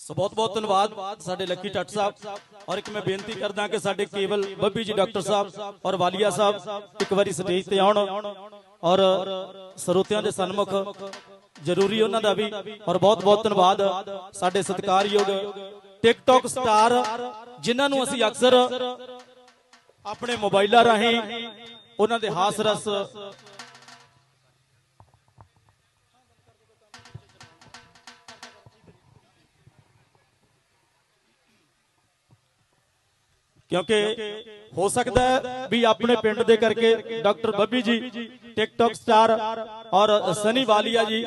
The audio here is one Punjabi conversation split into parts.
ਸੋ ਬਹੁਤ ਬਹੁਤ ਧੰਨਵਾਦ ਸਾਡੇ ਲੱਕੀ ਟੱਟ ਸਾਹਿਬ। ਔਰ ਇੱਕ ਮੈਂ ਬੇਨਤੀ ਕਰਦਾ ਕਿ ਸਾਡੇ ਕੇਵਲ ਬੱਬੀ ਜੀ, ਡਾਕਟਰ ਸਾਹਿਬ ਔਰ ਵਾਲੀਆ ਸਾਹਿਬ ਇੱਕ ਵਾਰੀ ਸਟੇਜ ਤੇ ਆਉਣ। ਔਰ ਸਰੋਤਿਆਂ ਦੇ ਸਨਮੁਖ ਜ਼ਰੂਰੀ ਉਹਨਾਂ ਦਾ ਵੀ। ਔਰ ਬਹੁਤ ਬਹੁਤ ਧੰਨਵਾਦ ਸਾਡੇ ਸਤਿਕਾਰਯੋਗ ਟਿਕਟੌਕ ਸਟਾਰ, ਜਿਨ੍ਹਾਂ ਨੂੰ ਅਸੀਂ ਅਕਸਰ ਆਪਣੇ ਮੋਬਾਈਲਾਂ ਰਾਹੀਂ ਉਹਨਾਂ ਦੇ ਹਾਸ ਰਸ ਕਿਉਂਕਿ ਹੋ ਸਕਦਾ ਹੈ ਵੀ ਆਪਣੇ ਪਿੰਡ ਦੇ ਕਰਕੇ ਡਾਕਟਰ ਬੱਬੀ ਜੀ ਟਿਕਟੌਕ ਸਟਾਰ ਔਰ ਸਨੀ ਵਾਲੀਆ ਜੀ,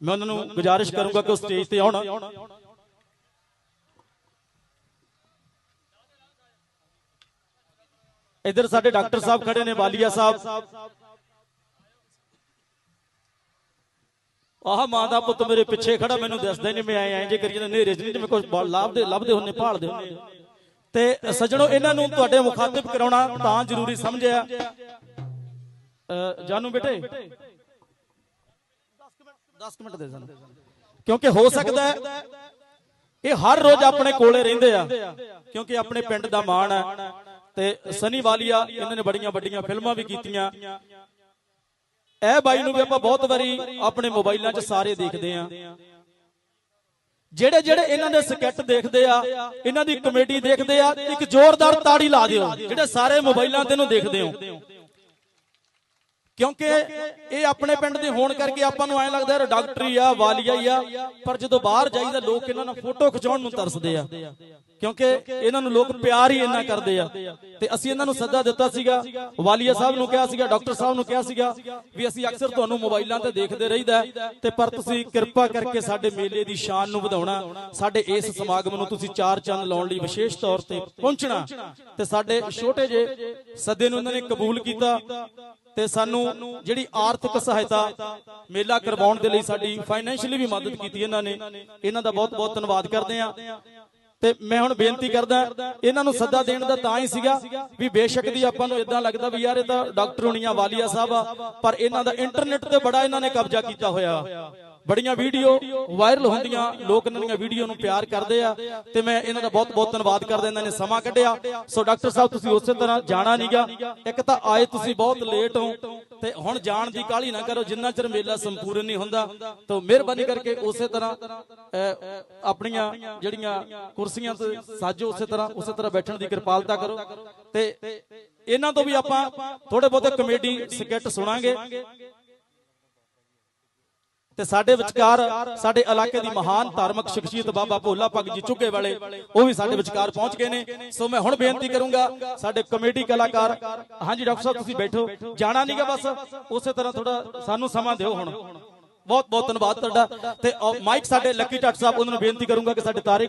ਮੈਂ ਉਹਨਾਂ ਨੂੰ ਗੁਜ਼ਾਰਿਸ਼ ਕਰੂੰਗਾ ਕਿ ਉਹ ਸਟੇਜ ਤੇ ਆਉਣ। ਇੱਧਰ ਸਾਡੇ ਡਾਕਟਰ ਸਾਹਿਬ ਖੜੇ ਨੇ, ਵਾਲੀਆ ਸਾਹਿਬ। ਆਹ ਮਾਂ ਦਾ ਪੁੱਤ ਮੇਰੇ ਪਿੱਛੇ ਖੜਾ, ਮੈਨੂੰ ਦੱਸਦਾ ਹੀ ਨਹੀਂ, ਮੈਂ ਆਏ ਐਂ ਜੇ ਕਰੀ ਜਾਂਦਾ ਨੇਰੇ ਚ ਨਹੀਂ, ਜਿਵੇਂ ਕੁਝ ਲੱਭਦੇ ਲੱਭਦੇ ਹੁੰਨੇ ਭਾਲਦੇ ਹੁੰਨੇ ਤੇ ਸੱਜਣੋ, ਇਹਨਾਂ ਨੂੰ ਤੁਹਾਡੇ ਮੁਖਾਤਿਬ ਕਰਾਉਣਾ ਤਾਂ ਜ਼ਰੂਰੀ ਸਮਝਿਆ। ਜਾਨੂ ਬੇਟੇ? 10 ਮਿੰਟ ਦੇ ਸਾਨੂੰ। ਕਿਉਂਕਿ ਹੋ ਸਕਦਾ ਹੈ ਇਹ ਹਰ ਰੋਜ਼ ਆਪਣੇ ਕੋਲੇ ਰਹਿੰਦੇ ਆ, ਕਿਉਂਕਿ ਆਪਣੇ ਪਿੰਡ ਦਾ ਮਾਣ ਹੈ। ਤੇ ਸਨੀ ਵਾਲੀਆ, ਇਹਨਾਂ ਨੇ ਬੜੀਆਂ ਵੱਡੀਆਂ ਫਿਲਮਾਂ ਵੀ ਕੀਤੀਆਂ। ਇਹ ਬਾਈ ਨੂੰ ਵੀ ਆਪਾਂ ਬਹੁਤ ਵਾਰੀ ਆਪਣੇ ਮੋਬਾਈਲਾਂ 'ਚ ਸਾਰੇ ਦੇਖਦੇ ਆ ਜਿਹੜੇ ਜਿਹੜੇ ਇਹਨਾਂ ਦੇ ਸਕੈਟ ਦੇਖਦੇ ਆ ਇਹਨਾਂ ਦੀ ਕਮੇਡੀ ਦੇਖਦੇ ਆ ਇੱਕ ਜ਼ੋਰਦਾਰ ਤਾੜੀ ਲਾ ਦਿਓ ਜਿਹੜੇ ਸਾਰੇ ਮੋਬਾਈਲਾਂ ਤੇ ਨੂੰ ਦੇਖਦੇ ਹੋ। ਕਿਉਂਕਿ ਇਹ ਆਪਣੇ ਪਿੰਡ ਦੇ ਹੋਣ ਕਰਕੇ ਆਪਾਂ ਨੂੰ ਐਂ ਲੱਗਦਾ ਯਾਰ ਡਾਕਟਰੀ ਆ, ਵਾਲੀਆ ਹੀ ਆ, ਪਰ ਜਦੋਂ ਬਾਹਰ ਜਾਈਦਾ ਲੋਕ ਇਹਨਾਂ ਨਾਲ ਫੋਟੋ ਖਿਚਾਉਣ ਨੂੰ ਤਰਸਦੇ ਆ। ਕਿਉਂਕਿ ਇਹਨਾਂ ਨੂੰ ਲੋਕ ਪਿਆਰ ਹੀ ਇੰਨਾ ਕਰਦੇ ਆ। ਤੇ ਅਸੀਂ ਇਹਨਾਂ ਨੂੰ ਸੱਦਾ ਦਿੱਤਾ ਸੀਗਾ, ਵਾਲੀਆ ਸਾਹਿਬ ਨੂੰ ਕਿਹਾ ਸੀਗਾ, ਡਾਕਟਰ ਸਾਹਿਬ ਨੂੰ ਕਿਹਾ ਸੀਗਾ ਵੀ ਅਸੀਂ ਅਕਸਰ ਤੁਹਾਨੂੰ ਮੋਬਾਈਲਾਂ ਤੇ ਦੇਖਦੇ ਰਹੀਦਾ ਤੇ ਪਰ ਤੁਸੀਂ ਕਿਰਪਾ ਕਰਕੇ ਸਾਡੇ ਮੇਲੇ ਦੀ ਸ਼ਾਨ ਨੂੰ ਵਧਾਉਣਾ, ਸਾਡੇ ਇਸ ਸਮਾਗਮ ਨੂੰ ਤੁਸੀਂ ਚਾਰ ਚੰਦ ਲਾਉਣ ਲਈ ਵਿਸ਼ੇਸ਼ ਤੌਰ ਤੇ ਪਹੁੰਚਣਾ। ਤੇ ਸਾਡੇ ਛੋਟੇ ਜਿਹੇ ਸੱਦੇ ਨੂੰ ਇਹਨਾਂ ਨੇ ਕਬੂਲ ਕੀਤਾ। ਤੇ ਸਾਨੂੰ ਜਿਹੜੀ ਆਰਥਿਕ ਸਹਾਇਤਾ ਮੇਲਾ ਕਰਵਾਉਣ ਦੇ ਲਈ ਸਾਡੀ ਫਾਈਨੈਂਸ਼ੀਅਲੀ ਵੀ ਮਦਦ ਕੀਤੀ ਇਹਨਾਂ ਨੇ। ਇਹਨਾਂ ਦਾ ਬਹੁਤ ਬਹੁਤ ਧੰਨਵਾਦ ਕਰਦੇ ਆ ਤੇ ਮੈਂ ਹੁਣ ਬੇਨਤੀ ਕਰਦਾ, ਇਹਨਾਂ ਨੂੰ ਸੱਦਾ ਦੇਣ ਦਾ ਤਾਂ ਹੀ ਸੀਗਾ ਵੀ ਬੇਸ਼ੱਕ ਦੀ ਆਪਾਂ ਨੂੰ ਇਦਾਂ ਲੱਗਦਾ ਵੀ ਯਾਰ ਇਹ ਤਾਂ ਡਾਕਟਰ ਹੁਣੀਆਂ ਵਾਲੀਆ ਸਾਹਿਬ ਆ, ਪਰ ਇਹਨਾਂ ਦਾ ਇੰਟਰਨੈਟ ਤੇ ਬੜਾ ਇਹਨਾਂ ਨੇ ਕਬਜ਼ਾ ਕੀਤਾ ਹੋਇਆ। ਬੜੀਆਂ ਵੀਡੀਓ ਵਾਇਰਲ ਹੁੰਦੀਆਂ, ਲੋਕ ਇਹਨਾਂ ਦੀਆਂ ਵੀਡੀਓ ਨੂੰ ਪਿਆਰ ਕਰਦੇ ਆ ਤੇ ਮੈਂ ਇਹਨਾਂ ਦਾ ਬਹੁਤ ਬਹੁਤ ਧੰਨਵਾਦ ਕਰਦਾ, ਇਹਨਾਂ ਨੇ ਸਮਾਂ ਕੱਢਿਆ। ਸੋ ਡਾਕਟਰ ਸਾਹਿਬ, ਤੁਸੀਂ ਉਸੇ ਤਰ੍ਹਾਂ ਜਾਣਾ ਨਹੀਂਗਾ ਇੱਕ ਤਾਂ ਆਏ ਤੁਸੀਂ ਬਹੁਤ ਲੇਟ ਹੋ ਤੇ ਹੁਣ ਜਾਣ ਦੀ ਕਾਹਲੀ ਨਾ ਕਰੋ, ਜਿੰਨਾ ਚਿਰ ਮੇਲਾ ਸੰਪੂਰਨ ਨਹੀਂ ਹੁੰਦਾ। ਤਾਂ ਮਿਹਰਬਾਨੀ ਕਰਕੇ ਉਸੇ ਤਰ੍ਹਾਂ ਆਪਣੀਆਂ ਜਿਹੜੀਆਂ ਕੁਰਸੀਆਂ ਤੇ ਸਾਜੋ ਉਸੇ ਤਰ੍ਹਾਂ ਉਸੇ ਤਰ੍ਹਾਂ ਬੈਠਣ ਦੀ ਕਿਰਪਾਲਤਾ ਕਰੋ। ਤੇ ਇਹਨਾਂ ਤੋਂ ਵੀ ਆਪਾਂ ਥੋੜੇ ਬਹੁਤੇ ਕਮੇਡੀ ਸਕਿੱਟ ਸੁਣਾਂਗੇ। ਤੇ ਸਾਡੇ ਵਿਚਕਾਰ ਸਾਡੇ ਇਲਾਕੇ ਦੀ ਮਹਾਨ ਧਾਰਮਿਕ ਸ਼ਖਸੀਅਤ ਬਾਬਾ ਭੋਲਾ ਭਗਤ ਜੀ ਚੁੱਗੇ ਵਾਲੇ ਉਹ ਵੀ ਸਾਡੇ ਵਿਚਕਾਰ ਪਹੁੰਚ ਗਏ ਨੇ। ਸੋ ਮੈਂ ਹੁਣ ਬੇਨਤੀ ਕਰੂੰਗਾ ਸਾਡੇ ਕਮੇਡੀ ਕਲਾਕਾਰ ਹਾਂਜੀ ਡਾਕਟਰ ਸਾਹਿਬ ਤੁਸੀਂ ਬੈਠੋ। ਜਾਣਾ ਨਹੀਂਗਾ ਬਸ। ਉਸੇ ਤਰ੍ਹਾਂ ਥੋੜਾ ਸਾਨੂੰ ਸਮਾਂ ਦਿਓ ਹੁਣ। ਬਹੁਤ ਬਹੁਤ ਧੰਨਵਾਦ ਤੁਹਾਡਾ। ਤੇ ਮਾਈਕ ਸਾਡੇ ਲੱਕੀ ਟੱਟ ਸਾਹਿਬ ਉਹਨਾਂ ਨੂੰ ਬੇਨਤੀ ਕਰੂੰਗਾ ਕਿ ਸਾਡੇ ਤਾਰੇ